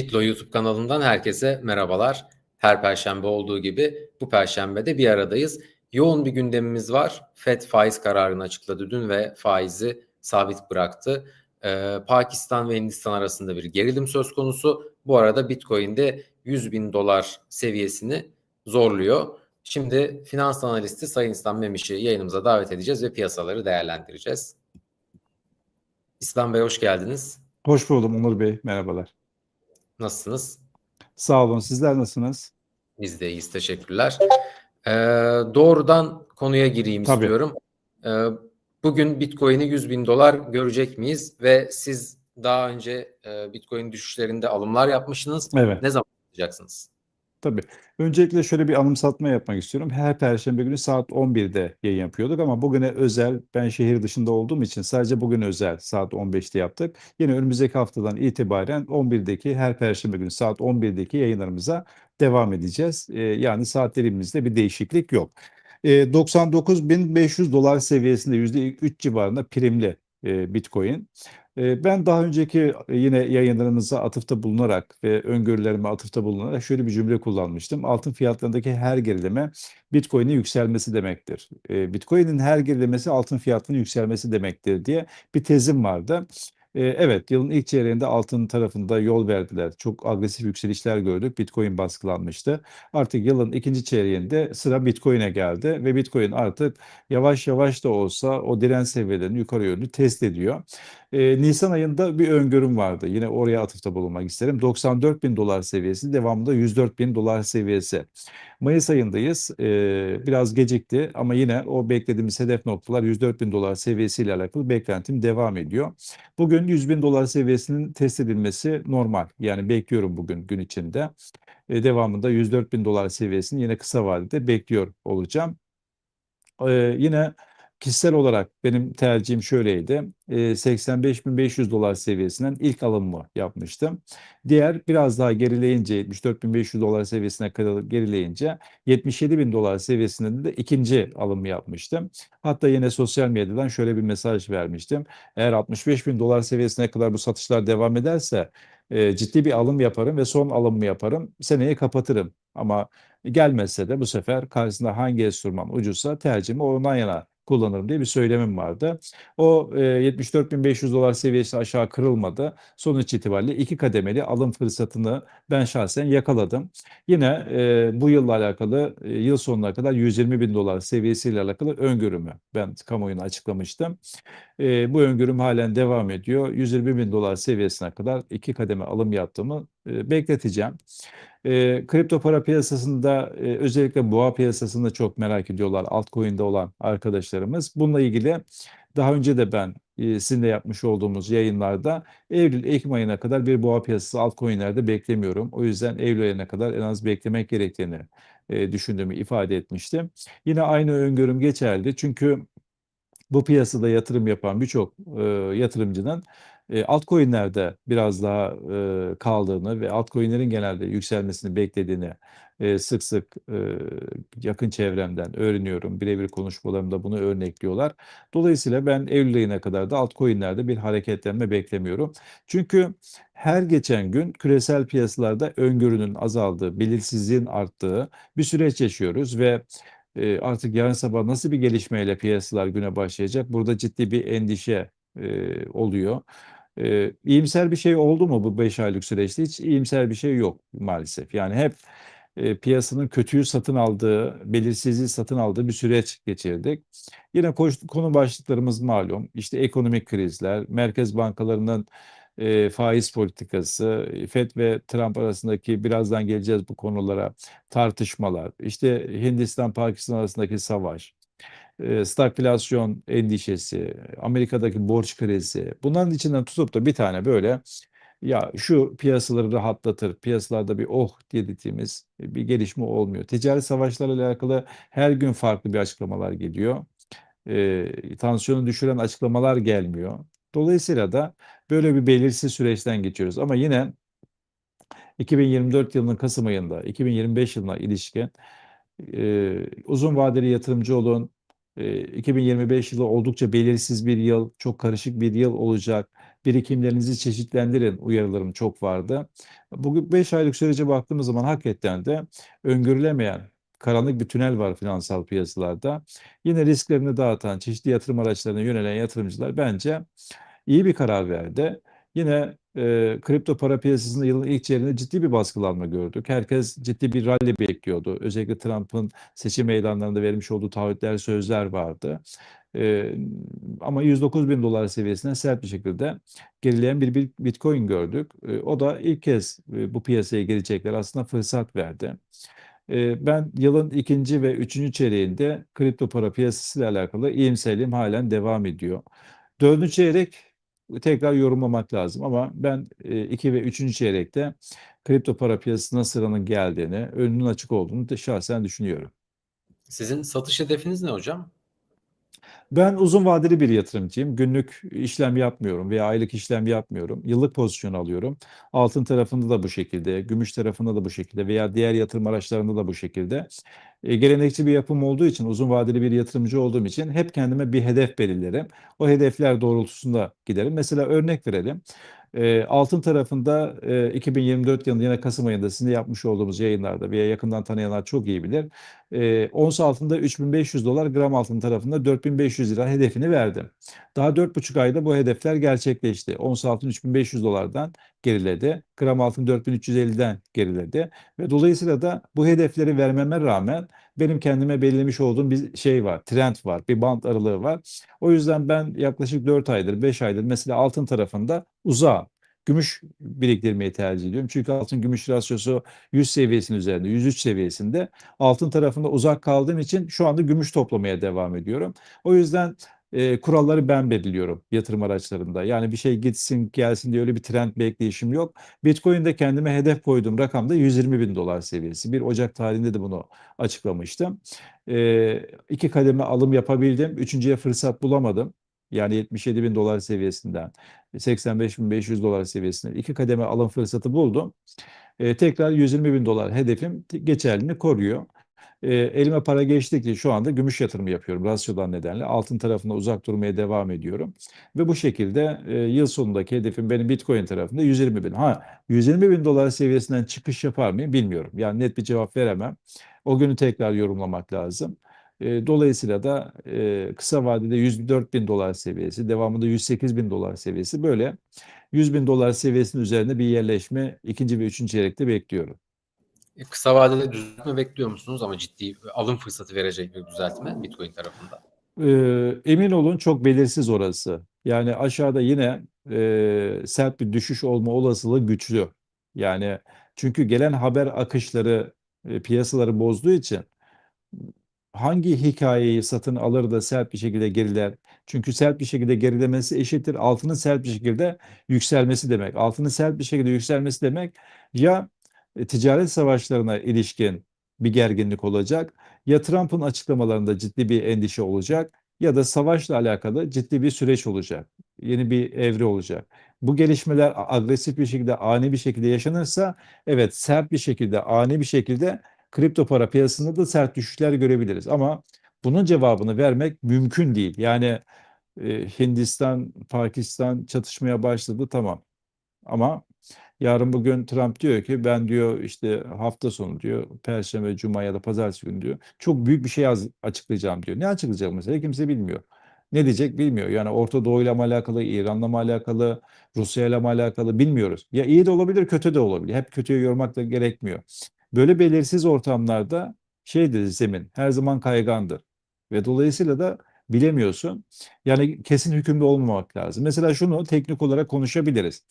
Bitlo YouTube kanalından herkese merhabalar. Her perşembe olduğu gibi bu perşembe de bir aradayız. Yoğun bir gündemimiz var. FED faiz kararını açıkladı dün ve faizi sabit bıraktı. Ee, Pakistan ve Hindistan arasında bir gerilim söz konusu. Bu arada Bitcoin'de 100 bin dolar seviyesini zorluyor. Şimdi finans analisti Sayın İslam Memiş'i yayınımıza davet edeceğiz ve piyasaları değerlendireceğiz. İslam Bey hoş geldiniz. Hoş buldum Onur Bey. Merhabalar. Nasılsınız? Sağ olun. Sizler nasılsınız? Biz de iyiyiz. Teşekkürler. Ee, doğrudan konuya gireyim Tabii. istiyorum. Ee, bugün Bitcoin'i 100 bin dolar görecek miyiz? Ve siz daha önce e, Bitcoin düşüşlerinde alımlar yapmışsınız. Evet. Ne zaman yapacaksınız? Tabii. Öncelikle şöyle bir anımsatma yapmak istiyorum. Her Perşembe günü saat 11'de yayın yapıyorduk ama bugüne özel, ben şehir dışında olduğum için sadece bugün özel saat 15'te yaptık. Yine önümüzdeki haftadan itibaren 11'deki her Perşembe günü saat 11'deki yayınlarımıza devam edeceğiz. Ee, yani saatlerimizde bir değişiklik yok. Ee, 99.500 dolar seviyesinde %3 civarında primli e, Bitcoin. Ee, Ben daha önceki e, yine yayınlarımıza atıfta bulunarak ve öngörülerime atıfta bulunarak şöyle bir cümle kullanmıştım. Altın fiyatlarındaki her gerileme Bitcoin'in yükselmesi demektir. Ee, Bitcoin'in her gerilemesi altın fiyatının yükselmesi demektir diye bir tezim vardı. Evet, yılın ilk çeyreğinde altın tarafında yol verdiler. Çok agresif yükselişler gördük. Bitcoin baskılanmıştı. Artık yılın ikinci çeyreğinde sıra Bitcoin'e geldi ve Bitcoin artık yavaş yavaş da olsa o direnç seviyelerini yukarı yönlü test ediyor. Ee, Nisan ayında bir öngörüm vardı. Yine oraya atıfta bulunmak isterim. 94 bin dolar seviyesi, devamında 104 bin dolar seviyesi. Mayıs ayındayız. Ee, biraz gecikti ama yine o beklediğimiz hedef noktalar 104 bin dolar seviyesiyle alakalı beklentim devam ediyor. Bugün 100 bin dolar seviyesinin test edilmesi normal. Yani bekliyorum bugün gün içinde. Ee, devamında 104 bin dolar seviyesini yine kısa vadede bekliyor olacağım. Ee, yine kişisel olarak benim tercihim şöyleydi. Ee, 85.500 dolar seviyesinden ilk alımımı yapmıştım. Diğer biraz daha gerileyince 74.500 dolar seviyesine kadar gerileyince 77.000 dolar seviyesinde de ikinci alımı yapmıştım. Hatta yine sosyal medyadan şöyle bir mesaj vermiştim. Eğer 65.000 dolar seviyesine kadar bu satışlar devam ederse ciddi bir alım yaparım ve son alımımı yaparım. Seneyi kapatırım. Ama gelmezse de bu sefer karşısında hangi enstrüman ucuzsa tercihimi ondan yana kullanırım diye bir söylemim vardı. O e, 74.500 dolar seviyesi aşağı kırılmadı. Sonuç itibariyle iki kademeli alım fırsatını ben şahsen yakaladım. Yine e, bu yılla alakalı e, yıl sonuna kadar 120 bin dolar seviyesiyle alakalı öngörümü ben kamuoyuna açıklamıştım. E, bu öngörüm halen devam ediyor. 120 bin dolar seviyesine kadar iki kademe alım yaptığımı e, bekleteceğim. E, kripto para piyasasında e, özellikle boğa piyasasında çok merak ediyorlar altcoin'de olan arkadaşlarımız. Bununla ilgili daha önce de ben e, sizinle yapmış olduğumuz yayınlarda Eylül-Ekim ayına kadar bir boğa piyasası altcoin'lerde beklemiyorum. O yüzden Eylül ayına kadar en az beklemek gerektiğini e, düşündüğümü ifade etmiştim. Yine aynı öngörüm geçerli. Çünkü bu piyasada yatırım yapan birçok e, yatırımcının e, altcoin'lerde biraz daha e, kaldığını ve altcoin'lerin genelde yükselmesini beklediğini e, sık sık e, yakın çevremden öğreniyorum. Birebir konuşmalarımda bunu örnekliyorlar. Dolayısıyla ben Eylül ayına kadar da altcoin'lerde bir hareketlenme beklemiyorum. Çünkü her geçen gün küresel piyasalarda öngörünün azaldığı, belirsizliğin arttığı bir süreç yaşıyoruz ve artık yarın sabah nasıl bir gelişmeyle piyasalar güne başlayacak? Burada ciddi bir endişe oluyor. E, iyimser bir şey oldu mu bu 5 aylık süreçte? Hiç iyimser bir şey yok maalesef. Yani hep e, piyasanın kötüyü satın aldığı, belirsizliği satın aldığı bir süreç geçirdik. Yine konu başlıklarımız malum. İşte ekonomik krizler, merkez bankalarının e, faiz politikası, FED ve Trump arasındaki birazdan geleceğiz bu konulara tartışmalar, işte Hindistan-Pakistan arasındaki savaş, stagflasyon endişesi, Amerika'daki borç krizi. Bunların içinden tutup da bir tane böyle ya şu piyasaları rahatlatır, piyasalarda bir oh dediğimiz bir gelişme olmuyor. Ticaret savaşlarıyla alakalı her gün farklı bir açıklamalar geliyor. E, tansiyonu düşüren açıklamalar gelmiyor. Dolayısıyla da böyle bir belirsiz süreçten geçiyoruz. Ama yine 2024 yılının Kasım ayında 2025 yılına ilişkin e, uzun vadeli yatırımcı olun, E, 2025 yılı oldukça belirsiz bir yıl, çok karışık bir yıl olacak. Birikimlerinizi çeşitlendirin uyarılarım çok vardı. Bugün 5 aylık sürece baktığımız zaman hakikaten de öngörülemeyen karanlık bir tünel var finansal piyasalarda. Yine risklerini dağıtan, çeşitli yatırım araçlarına yönelen yatırımcılar bence iyi bir karar verdi. Yine e, kripto para piyasasında yılın ilk çeyreğinde ciddi bir baskılanma gördük. Herkes ciddi bir rally bekliyordu. Özellikle Trump'ın seçim meydanlarında vermiş olduğu taahhütler, sözler vardı. E, ama 109 bin dolar seviyesinden sert bir şekilde gerileyen bir, Bitcoin gördük. E, o da ilk kez e, bu piyasaya girecekler aslında fırsat verdi. E, ben yılın ikinci ve üçüncü çeyreğinde kripto para piyasasıyla alakalı iyimserliğim halen devam ediyor. Dördüncü çeyrek tekrar yorumlamak lazım ama ben 2 ve 3. çeyrekte kripto para piyasasına sıranın geldiğini, önünün açık olduğunu da şahsen düşünüyorum. Sizin satış hedefiniz ne hocam? Ben uzun vadeli bir yatırımcıyım. Günlük işlem yapmıyorum veya aylık işlem yapmıyorum. Yıllık pozisyon alıyorum. Altın tarafında da bu şekilde, gümüş tarafında da bu şekilde veya diğer yatırım araçlarında da bu şekilde. E, gelenekçi bir yapım olduğu için, uzun vadeli bir yatırımcı olduğum için hep kendime bir hedef belirlerim. O hedefler doğrultusunda giderim. Mesela örnek verelim. E, altın tarafında e, 2024 yılında yine Kasım ayında sizin yapmış olduğumuz yayınlarda veya yakından tanıyanlar çok iyi bilir. E, ons altında 3500 dolar, gram altın tarafında 4500 lira hedefini verdim. Daha 4,5 ayda bu hedefler gerçekleşti. Ons altın 3500 dolardan geriledi. Gram altın 4350'den geriledi. Ve dolayısıyla da bu hedefleri vermeme rağmen benim kendime belirlemiş olduğum bir şey var, trend var, bir bant aralığı var. O yüzden ben yaklaşık 4 aydır, 5 aydır mesela altın tarafında uzağım. Gümüş biriktirmeyi tercih ediyorum. Çünkü altın gümüş rasyosu 100 seviyesinin üzerinde, 103 seviyesinde. Altın tarafında uzak kaldığım için şu anda gümüş toplamaya devam ediyorum. O yüzden e, kuralları ben belirliyorum yatırım araçlarında. Yani bir şey gitsin gelsin diye öyle bir trend bekleyişim yok. Bitcoin'de kendime hedef koyduğum rakam da 120 bin dolar seviyesi. Bir Ocak tarihinde de bunu açıklamıştım. E, iki kademe alım yapabildim. Üçüncüye fırsat bulamadım. Yani 77 bin dolar seviyesinden 85 bin 500 dolar seviyesinden iki kademe alım fırsatı buldum. E, tekrar 120 bin dolar hedefim geçerliliğini koruyor. E, elime para geçtikçe şu anda gümüş yatırımı yapıyorum rasyodan nedenle. Altın tarafında uzak durmaya devam ediyorum. Ve bu şekilde e, yıl sonundaki hedefim benim Bitcoin tarafında 120 bin. Ha 120 bin dolar seviyesinden çıkış yapar mıyım bilmiyorum. Yani net bir cevap veremem. O günü tekrar yorumlamak lazım. Dolayısıyla da kısa vadede 104 bin dolar seviyesi, devamında 108 bin dolar seviyesi böyle 100 bin dolar seviyesinin üzerinde bir yerleşme ikinci ve üçüncü çeyrekte bekliyorum. E, kısa vadede düzeltme bekliyor musunuz ama ciddi alım fırsatı verecek bir düzeltme Bitcoin tarafında? Ee, emin olun çok belirsiz orası. Yani aşağıda yine e, sert bir düşüş olma olasılığı güçlü. Yani çünkü gelen haber akışları e, piyasaları bozduğu için hangi hikayeyi satın alır da sert bir şekilde geriler? Çünkü sert bir şekilde gerilemesi eşittir altının sert bir şekilde yükselmesi demek. Altının sert bir şekilde yükselmesi demek ya ticaret savaşlarına ilişkin bir gerginlik olacak ya Trump'ın açıklamalarında ciddi bir endişe olacak ya da savaşla alakalı ciddi bir süreç olacak. Yeni bir evre olacak. Bu gelişmeler agresif bir şekilde, ani bir şekilde yaşanırsa evet sert bir şekilde, ani bir şekilde kripto para piyasasında da sert düşüşler görebiliriz. Ama bunun cevabını vermek mümkün değil. Yani e, Hindistan, Pakistan çatışmaya başladı tamam. Ama yarın bugün Trump diyor ki ben diyor işte hafta sonu diyor Perşembe, Cuma ya da Pazartesi günü diyor çok büyük bir şey açıklayacağım diyor. Ne açıklayacak mesela kimse bilmiyor. Ne diyecek bilmiyor. Yani Orta Doğu ile mi alakalı, İran'la mı alakalı, Rusya ile mi alakalı bilmiyoruz. Ya iyi de olabilir, kötü de olabilir. Hep kötüye yormak da gerekmiyor. Böyle belirsiz ortamlarda şeydir zemin her zaman kaygandır. Ve dolayısıyla da bilemiyorsun. Yani kesin hükümlü olmamak lazım. Mesela şunu teknik olarak konuşabiliriz.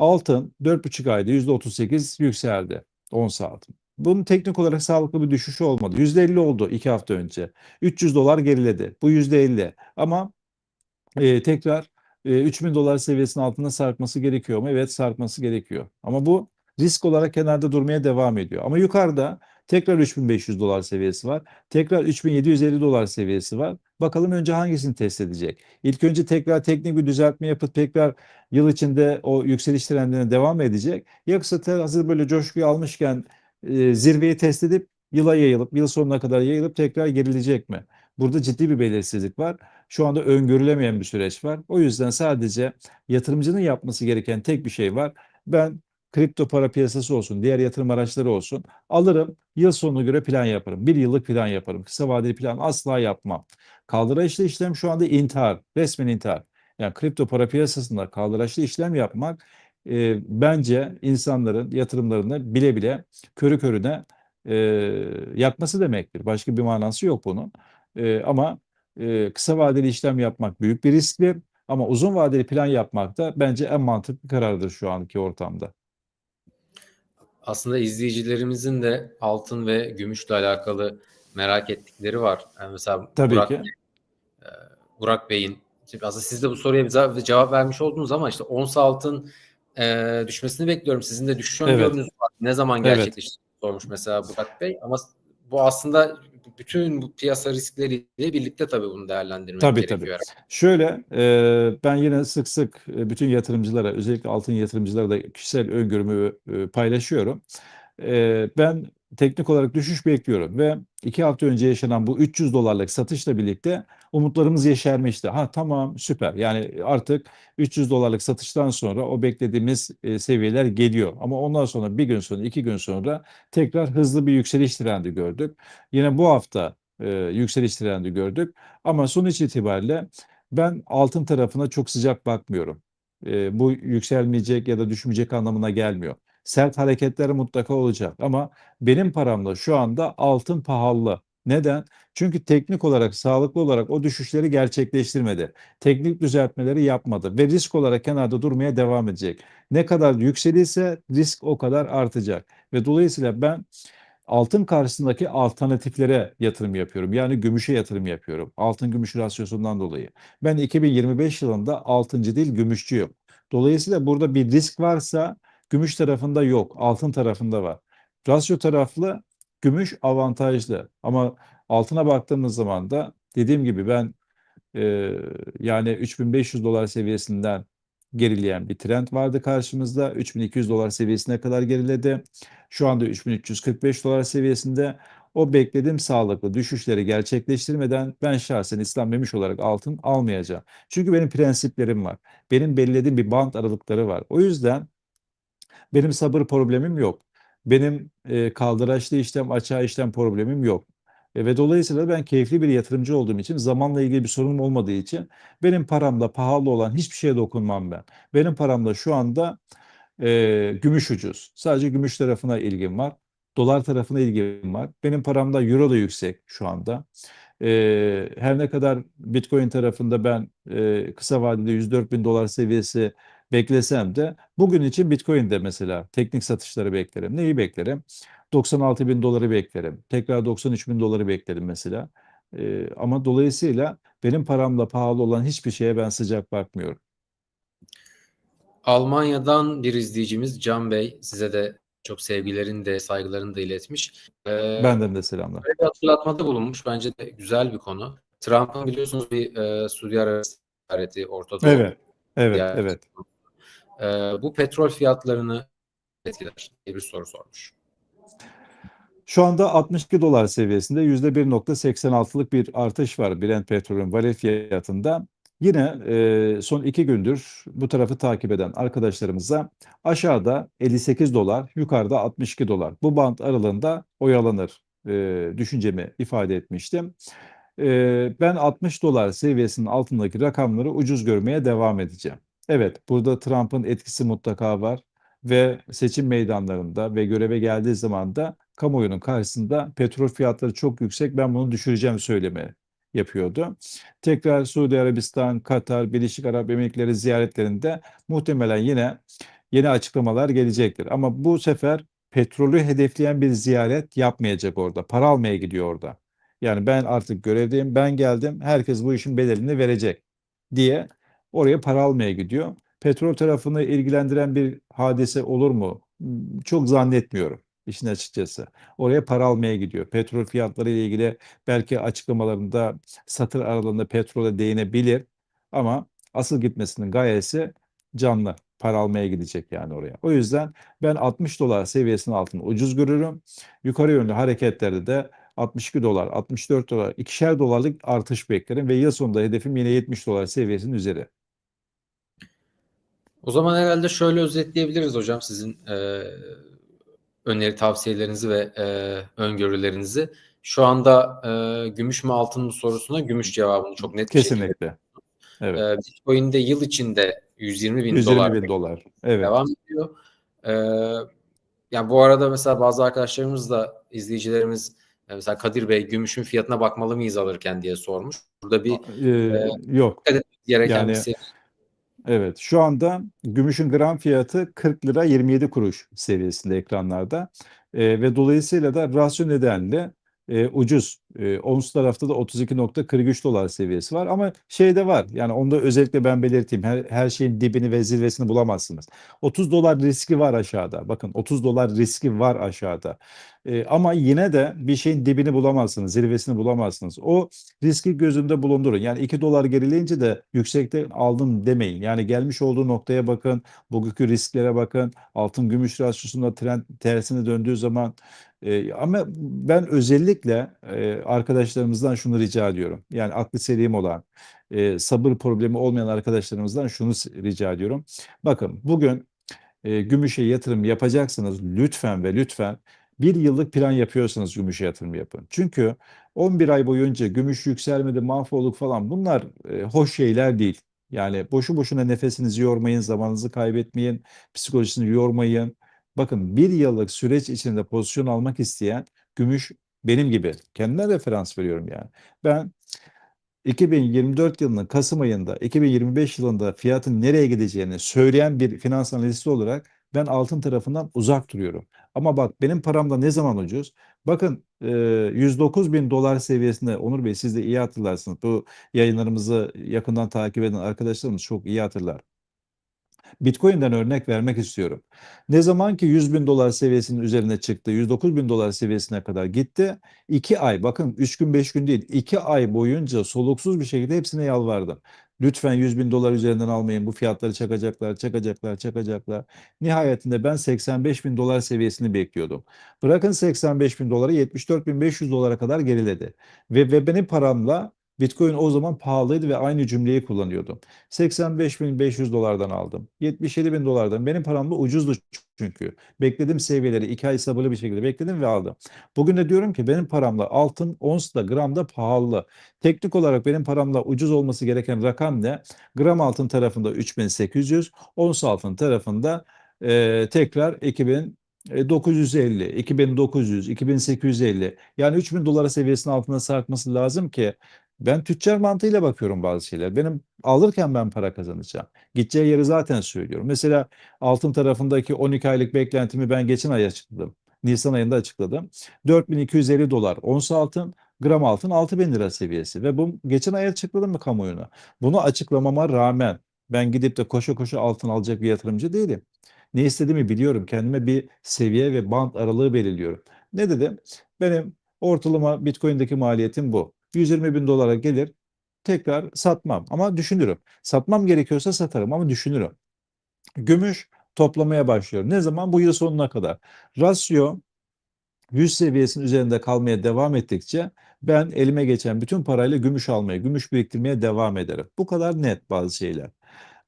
Altın 4,5 ayda %38 yükseldi. 10 altın. Bunun teknik olarak sağlıklı bir düşüş olmadı. %50 oldu 2 hafta önce. 300 dolar geriledi. Bu %50. Ama e, tekrar e, 3000 dolar seviyesinin altında sarkması gerekiyor mu? Evet sarkması gerekiyor. Ama bu risk olarak kenarda durmaya devam ediyor. Ama yukarıda tekrar 3500 dolar seviyesi var. Tekrar 3750 dolar seviyesi var. Bakalım önce hangisini test edecek? İlk önce tekrar teknik bir düzeltme yapıp tekrar yıl içinde o yükseliş trendine devam edecek. Yoksa hazır böyle coşkuyu almışken e, zirveyi test edip yıla yayılıp yıl sonuna kadar yayılıp tekrar gerilecek mi? Burada ciddi bir belirsizlik var. Şu anda öngörülemeyen bir süreç var. O yüzden sadece yatırımcının yapması gereken tek bir şey var. Ben kripto para piyasası olsun, diğer yatırım araçları olsun. Alırım, yıl sonuna göre plan yaparım. Bir yıllık plan yaparım. Kısa vadeli plan asla yapmam. Kaldıraçlı işlem şu anda intihar, resmen intihar. Yani kripto para piyasasında kaldıraçlı işlem yapmak e, bence insanların yatırımlarını bile bile körü körüne e, yakması demektir. Başka bir manası yok bunun. E, ama e, kısa vadeli işlem yapmak büyük bir risktir. Ama uzun vadeli plan yapmak da bence en mantıklı karardır şu anki ortamda. Aslında izleyicilerimizin de altın ve gümüşle alakalı merak ettikleri var. Yani mesela Tabii Burak, ki. e, Burak Bey'in aslında siz de bu soruya bir cevap vermiş oldunuz ama işte ons altın e, düşmesini bekliyorum. Sizin de düşüş Evet. öngörünüz var. Ne zaman Evet. gerçekleşecek sormuş mesela Burak Bey. Ama bu aslında bütün bu piyasa riskleriyle birlikte tabii bunu değerlendirmek Tabii gerekiyor. tabii. Şöyle e, ben yine sık sık e, bütün yatırımcılara özellikle altın yatırımcılara da kişisel öngörümü e, paylaşıyorum. E, ben teknik olarak düşüş bekliyorum ve iki hafta önce yaşanan bu 300 dolarlık satışla birlikte umutlarımız yeşermişti. Ha tamam süper yani artık 300 dolarlık satıştan sonra o beklediğimiz e, seviyeler geliyor. Ama ondan sonra bir gün sonra iki gün sonra tekrar hızlı bir yükseliş trendi gördük. Yine bu hafta e, yükseliş trendi gördük. Ama sonuç itibariyle ben altın tarafına çok sıcak bakmıyorum. E, bu yükselmeyecek ya da düşmeyecek anlamına gelmiyor. Sert hareketler mutlaka olacak ama benim paramla şu anda altın pahalı. Neden? Çünkü teknik olarak, sağlıklı olarak o düşüşleri gerçekleştirmedi. Teknik düzeltmeleri yapmadı ve risk olarak kenarda durmaya devam edecek. Ne kadar yükselirse risk o kadar artacak ve dolayısıyla ben altın karşısındaki alternatiflere yatırım yapıyorum. Yani gümüşe yatırım yapıyorum. Altın gümüş rasyosundan dolayı. Ben 2025 yılında altıncı değil gümüşçüyüm. Dolayısıyla burada bir risk varsa gümüş tarafında yok, altın tarafında var. Rasyo taraflı gümüş avantajlı ama altına baktığımız zaman da dediğim gibi ben e, yani 3500 dolar seviyesinden gerileyen bir trend vardı karşımızda. 3200 dolar seviyesine kadar geriledi. Şu anda 3345 dolar seviyesinde. O beklediğim sağlıklı düşüşleri gerçekleştirmeden ben şahsen İslam olarak altın almayacağım. Çünkü benim prensiplerim var. Benim belirlediğim bir band aralıkları var. O yüzden benim sabır problemim yok. Benim e, kaldıraçlı işlem, açığa işlem problemim yok. E, ve dolayısıyla ben keyifli bir yatırımcı olduğum için zamanla ilgili bir sorunum olmadığı için benim paramla pahalı olan hiçbir şeye dokunmam ben. Benim paramda şu anda e, gümüş ucuz. Sadece gümüş tarafına ilgim var. Dolar tarafına ilgim var. Benim paramda euro da yüksek şu anda. E, her ne kadar Bitcoin tarafında ben e, kısa vadede 104 bin dolar seviyesi beklesem de bugün için Bitcoin'de mesela teknik satışları beklerim. Neyi beklerim? 96 bin doları beklerim. Tekrar 93 bin doları beklerim mesela. E, ama dolayısıyla benim paramla pahalı olan hiçbir şeye ben sıcak bakmıyorum. Almanya'dan bir izleyicimiz Can Bey size de çok sevgilerini de saygılarını da iletmiş. Ee, Benden de selamlar. Bir hatırlatmada bulunmuş. Bence de güzel bir konu. Trump'ın biliyorsunuz bir e, Suudi Arabistan ziyareti Orta Doğu. Evet, evet, evet. Ee, bu petrol fiyatlarını etkiler diye bir soru sormuş. Şu anda 62 dolar seviyesinde %1.86'lık bir artış var Brent petrolün varil fiyatında. Yine e, son iki gündür bu tarafı takip eden arkadaşlarımıza aşağıda 58 dolar, yukarıda 62 dolar. Bu band aralığında oyalanır e, düşüncemi ifade etmiştim. E, ben 60 dolar seviyesinin altındaki rakamları ucuz görmeye devam edeceğim. Evet, burada Trump'ın etkisi mutlaka var ve seçim meydanlarında ve göreve geldiği zaman da kamuoyunun karşısında petrol fiyatları çok yüksek ben bunu düşüreceğim söyleme yapıyordu. Tekrar Suudi Arabistan, Katar, Birleşik Arap Emirlikleri ziyaretlerinde muhtemelen yine yeni açıklamalar gelecektir. Ama bu sefer petrolü hedefleyen bir ziyaret yapmayacak orada. Para almaya gidiyor orada. Yani ben artık görevdeyim, ben geldim, herkes bu işin bedelini verecek diye oraya para almaya gidiyor. Petrol tarafını ilgilendiren bir hadise olur mu? Çok zannetmiyorum işin açıkçası. Oraya para almaya gidiyor. Petrol fiyatları ile ilgili belki açıklamalarında satır aralığında petrole değinebilir ama asıl gitmesinin gayesi canlı. Para almaya gidecek yani oraya. O yüzden ben 60 dolar seviyesinin altını ucuz görürüm. Yukarı yönlü hareketlerde de 62 dolar, 64 dolar, ikişer dolarlık artış beklerim ve yıl sonunda hedefim yine 70 dolar seviyesinin üzeri. O zaman herhalde şöyle özetleyebiliriz hocam sizin e, öneri tavsiyelerinizi ve e, öngörülerinizi. Şu anda e, gümüş mü altın mı sorusuna gümüş cevabını çok net. Kesinlikle. Evet. E, Bitcoin'de yıl içinde 120 bin 120 dolar bin dolar. Evet. devam ediyor. E, yani bu arada mesela bazı arkadaşlarımız da izleyicilerimiz e, mesela Kadir Bey gümüşün fiyatına bakmalı mıyız alırken diye sormuş. Burada bir Ee, yok. dikkat gereken Yani bir şey. Evet, şu anda gümüşün gram fiyatı 40 lira 27 kuruş seviyesinde ekranlarda. Ee, ve dolayısıyla da rasyo nedenle e, ucuz. E, ons tarafta da 32.43 dolar seviyesi var ama şey de var. Yani onu da özellikle ben belirteyim. Her, her şeyin dibini ve zirvesini bulamazsınız. 30 dolar riski var aşağıda. Bakın 30 dolar riski var aşağıda. E, ama yine de bir şeyin dibini bulamazsınız, zirvesini bulamazsınız. O riski gözünde bulundurun. Yani 2 dolar gerileyince de yüksekte aldım demeyin. Yani gelmiş olduğu noktaya bakın, bugünkü risklere bakın. Altın gümüş rasyosunda trend tersine döndüğü zaman e, ama ben özellikle e, arkadaşlarımızdan şunu rica ediyorum. Yani aklı selim olan, e, sabır problemi olmayan arkadaşlarımızdan şunu rica ediyorum. Bakın bugün e, gümüşe yatırım yapacaksınız lütfen ve lütfen bir yıllık plan yapıyorsanız gümüşe yatırım yapın. Çünkü 11 ay boyunca gümüş yükselmedi, mahvolduk falan bunlar e, hoş şeyler değil. Yani boşu boşuna nefesinizi yormayın, zamanınızı kaybetmeyin, psikolojisini yormayın. Bakın bir yıllık süreç içinde pozisyon almak isteyen gümüş benim gibi. Kendime referans veriyorum yani. Ben 2024 yılının Kasım ayında, 2025 yılında fiyatın nereye gideceğini söyleyen bir finans analisti olarak ben altın tarafından uzak duruyorum. Ama bak benim paramda ne zaman ucuz? Bakın e, 109 bin dolar seviyesinde Onur Bey siz de iyi hatırlarsınız. Bu yayınlarımızı yakından takip eden arkadaşlarımız çok iyi hatırlar. Bitcoin'den örnek vermek istiyorum. Ne zaman ki 100 bin dolar seviyesinin üzerine çıktı, 109 bin dolar seviyesine kadar gitti. 2 ay, bakın 3 gün 5 gün değil, 2 ay boyunca soluksuz bir şekilde hepsine yalvardım. Lütfen 100 bin dolar üzerinden almayın, bu fiyatları çakacaklar, çakacaklar, çakacaklar. Nihayetinde ben 85 bin dolar seviyesini bekliyordum. Bırakın 85 bin doları 74 bin 500 dolara kadar geriledi. Ve, ve benim paramla Bitcoin o zaman pahalıydı ve aynı cümleyi kullanıyordum. 85.500 dolardan aldım. 77.000 dolardan. Benim param da ucuzdu çünkü. Bekledim seviyeleri. 2 ay sabırlı bir şekilde bekledim ve aldım. Bugün de diyorum ki benim paramla altın ons da gram da pahalı. Teknik olarak benim paramla ucuz olması gereken rakam ne? Gram altın tarafında 3800, ons altın tarafında e, tekrar 2000 e, 950, 2900, 2850 yani 3000 dolara seviyesinin altına sarkması lazım ki ben tüccar mantığıyla bakıyorum bazı şeyler. Benim alırken ben para kazanacağım. Gideceği yeri zaten söylüyorum. Mesela altın tarafındaki 12 aylık beklentimi ben geçen ay açıkladım. Nisan ayında açıkladım. 4250 dolar ons altın, gram altın 6000 lira seviyesi. Ve bu geçen ay açıkladım mı kamuoyuna? Bunu açıklamama rağmen ben gidip de koşa koşa altın alacak bir yatırımcı değilim. Ne istediğimi biliyorum. Kendime bir seviye ve band aralığı belirliyorum. Ne dedim? Benim ortalama Bitcoin'deki maliyetim bu. 120 bin dolara gelir tekrar satmam ama düşünürüm. Satmam gerekiyorsa satarım ama düşünürüm. Gümüş toplamaya başlıyorum. Ne zaman? Bu yıl sonuna kadar. Rasyo 100 seviyesinin üzerinde kalmaya devam ettikçe ben elime geçen bütün parayla gümüş almaya, gümüş biriktirmeye devam ederim. Bu kadar net bazı şeyler.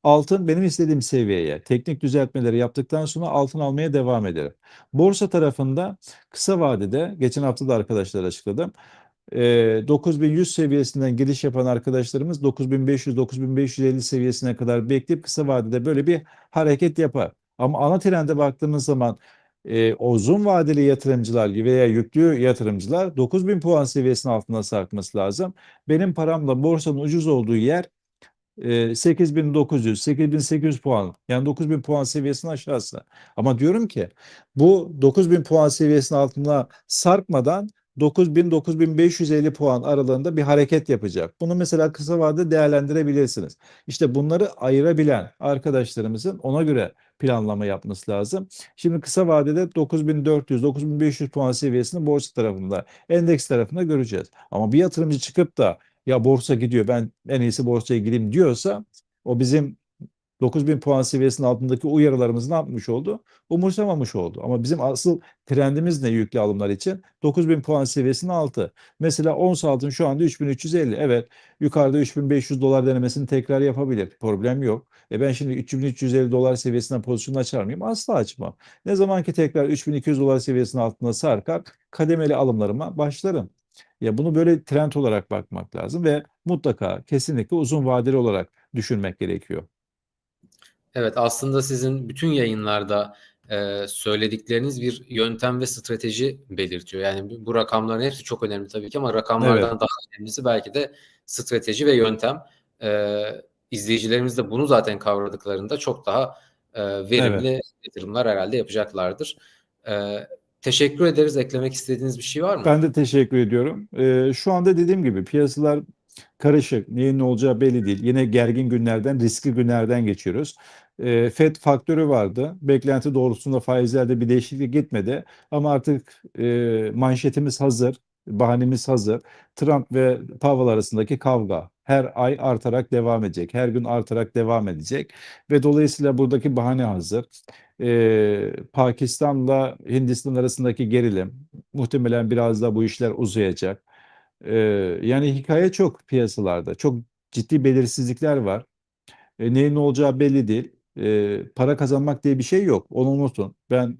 Altın benim istediğim seviyeye teknik düzeltmeleri yaptıktan sonra altın almaya devam ederim. Borsa tarafında kısa vadede geçen hafta da arkadaşlar açıkladım. E, 9100 seviyesinden giriş yapan arkadaşlarımız 9500-9550 seviyesine kadar bekleyip kısa vadede böyle bir hareket yapar. Ama ana trende baktığımız zaman e, uzun vadeli yatırımcılar veya yüklü yatırımcılar 9000 puan seviyesinin altına sarkması lazım. Benim paramla borsanın ucuz olduğu yer e, 8900, 8800 puan yani 9000 puan seviyesinin aşağısı. Ama diyorum ki bu 9000 puan seviyesinin altına sarkmadan 9000-9550 puan aralığında bir hareket yapacak. Bunu mesela kısa vadede değerlendirebilirsiniz. İşte bunları ayırabilen arkadaşlarımızın ona göre planlama yapması lazım. Şimdi kısa vadede 9400-9500 puan seviyesini borsa tarafında, endeks tarafında göreceğiz. Ama bir yatırımcı çıkıp da ya borsa gidiyor ben en iyisi borsaya gideyim diyorsa o bizim 9000 puan seviyesinin altındaki uyarılarımız ne yapmış oldu? Umursamamış oldu. Ama bizim asıl trendimiz ne yüklü alımlar için? 9000 puan seviyesinin altı. Mesela ons altın şu anda 3350. Evet yukarıda 3500 dolar denemesini tekrar yapabilir. Problem yok. E ben şimdi 3350 dolar seviyesinden pozisyon açar mıyım? Asla açmam. Ne zaman ki tekrar 3200 dolar seviyesinin altına sarkar kademeli alımlarıma başlarım. Ya bunu böyle trend olarak bakmak lazım ve mutlaka kesinlikle uzun vadeli olarak düşünmek gerekiyor. Evet, aslında sizin bütün yayınlarda e, söyledikleriniz bir yöntem ve strateji belirtiyor. Yani bu- rakamların hepsi çok önemli tabii ki ama rakamlardan daha önemlisi belki de strateji ve yöntem. E, izleyicilerimiz de bunu zaten kavradıklarında çok daha e, verimli yatırımlar herhalde yapacaklardır. E, teşekkür ederiz. Eklemek istediğiniz bir şey var mı? Ben de teşekkür ediyorum. Ee, şu anda dediğim gibi piyasalar karışık. Neyin ne olacağı belli değil. Yine gergin günlerden, riskli günlerden geçiyoruz. Ee, FED faktörü vardı. Beklenti doğrultusunda faizlerde bir değişiklik gitmedi. Ama artık e, manşetimiz hazır, bahanemiz hazır. Trump ve Powell arasındaki kavga her ay artarak devam edecek. Her gün artarak devam edecek. Ve dolayısıyla buradaki bahane hazır. Ee, Pakistan'la Hindistan arasındaki gerilim, muhtemelen biraz da bu işler uzayacak. Ee, yani hikaye çok piyasalarda. Çok ciddi belirsizlikler var. E, neyin ne olacağı belli değil. E, para kazanmak diye bir şey yok. Onu unutun. Ben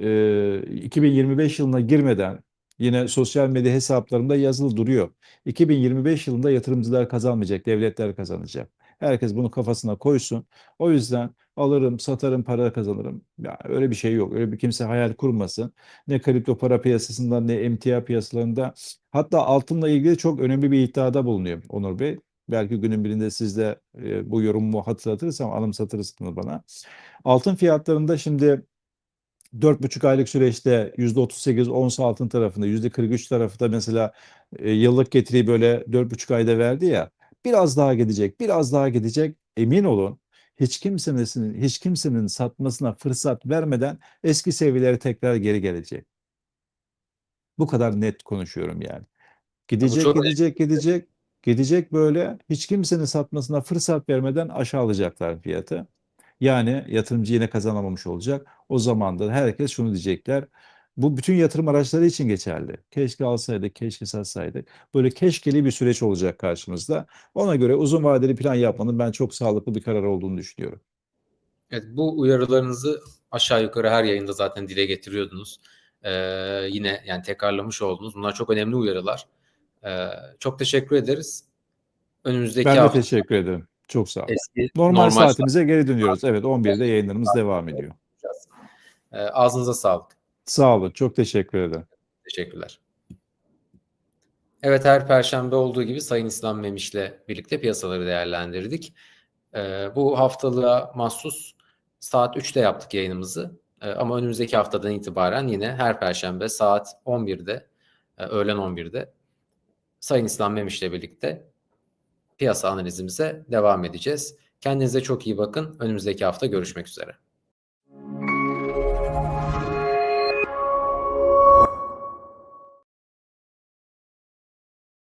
e, 2025 yılına girmeden yine sosyal medya hesaplarımda yazılı duruyor. 2025 yılında yatırımcılar kazanmayacak, devletler kazanacak. Herkes bunu kafasına koysun. O yüzden alırım, satarım, para kazanırım. Ya öyle bir şey yok. Öyle bir kimse hayal kurmasın. Ne kripto para piyasasından ne emtia piyasalarında. Hatta altınla ilgili çok önemli bir iddiada bulunuyor Onur Bey. Belki günün birinde siz de e, bu yorumumu hatırlatırsam anımsatırısınız bana. Altın fiyatlarında şimdi 4,5 aylık süreçte %38 ons altın tarafında, %43 tarafı da mesela e, yıllık getiriyi böyle 4,5 ayda verdi ya. Biraz daha gidecek, biraz daha gidecek. Emin olun hiç kimsenin hiç kimsenin satmasına fırsat vermeden eski seviyelere tekrar geri gelecek. Bu kadar net konuşuyorum yani. Gidecek, gidecek, gidecek, gidecek böyle hiç kimsenin satmasına fırsat vermeden aşağılayacaklar fiyatı. Yani yatırımcı yine kazanamamış olacak. O zaman da herkes şunu diyecekler. Bu bütün yatırım araçları için geçerli. Keşke alsaydık, keşke satsaydık. Böyle keşkeli bir süreç olacak karşımızda. Ona göre uzun vadeli plan yapmanın ben çok sağlıklı bir karar olduğunu düşünüyorum. Evet, bu uyarılarınızı aşağı yukarı her yayında zaten dile getiriyordunuz. Ee, yine yani tekrarlamış oldunuz. Bunlar çok önemli uyarılar. Ee, çok teşekkür ederiz. Önümüzdeki Ben de hafta teşekkür ederim. Çok sağ olun. eski Normal, normal saatimize geri dönüyoruz. Evet 11'de yayınlarımız devam ediyor. Ee, ağzınıza sağlık. Sağ olun. Çok teşekkür ederim. Teşekkürler. Evet her perşembe olduğu gibi Sayın İslam Memiş'le birlikte piyasaları değerlendirdik. Ee, bu haftalığa mahsus saat 3'te yaptık yayınımızı. Ee, ama önümüzdeki haftadan itibaren yine her perşembe saat 11'de, e, öğlen 11'de Sayın İslam Memiş'le birlikte piyasa analizimize devam edeceğiz. Kendinize çok iyi bakın. Önümüzdeki hafta görüşmek üzere.